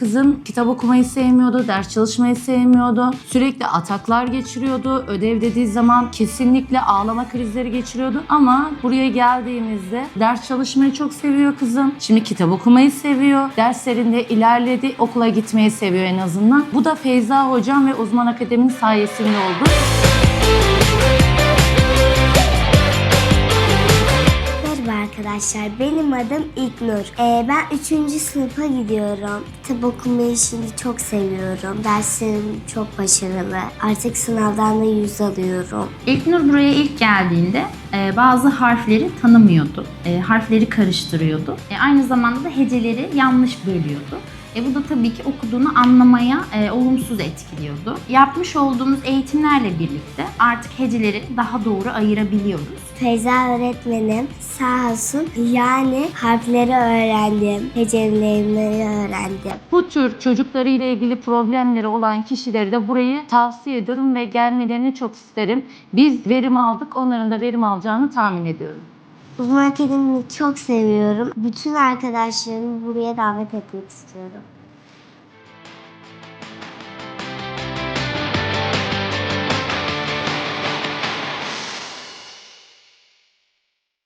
Kızım kitap okumayı sevmiyordu, ders çalışmayı sevmiyordu. Sürekli ataklar geçiriyordu. Ödev dediği zaman kesinlikle ağlama krizleri geçiriyordu. Ama buraya geldiğimizde ders çalışmayı çok seviyor kızım. Şimdi kitap okumayı seviyor. Derslerinde ilerledi. Okula gitmeyi seviyor en azından. Bu da Feyza Hocam ve Uzman Akademi'nin sayesinde oldu. Merhaba arkadaşlar, benim adım İlknur. Ee, ben 3. sınıfa gidiyorum. Kitap okumayı şimdi çok seviyorum. Derslerim çok başarılı. Artık sınavdan da yüz alıyorum. İlknur buraya ilk geldiğinde e, bazı harfleri tanımıyordu. E, harfleri karıştırıyordu. E, aynı zamanda da heceleri yanlış bölüyordu. E, bu da tabii ki okuduğunu anlamaya e, olumsuz etkiliyordu. Yapmış olduğumuz eğitimlerle birlikte artık heceleri daha doğru ayırabiliyoruz. Feyza öğretmenim sağ olsun yani harfleri öğrendim, hecelerimi öğrendim. Bu tür çocuklarıyla ilgili problemleri olan kişileri de burayı tavsiye ediyorum ve gelmelerini çok isterim. Biz verim aldık, onların da verim alacağını tahmin ediyorum. Uzman Akademi'ni çok seviyorum. Bütün arkadaşlarımı buraya davet etmek istiyorum.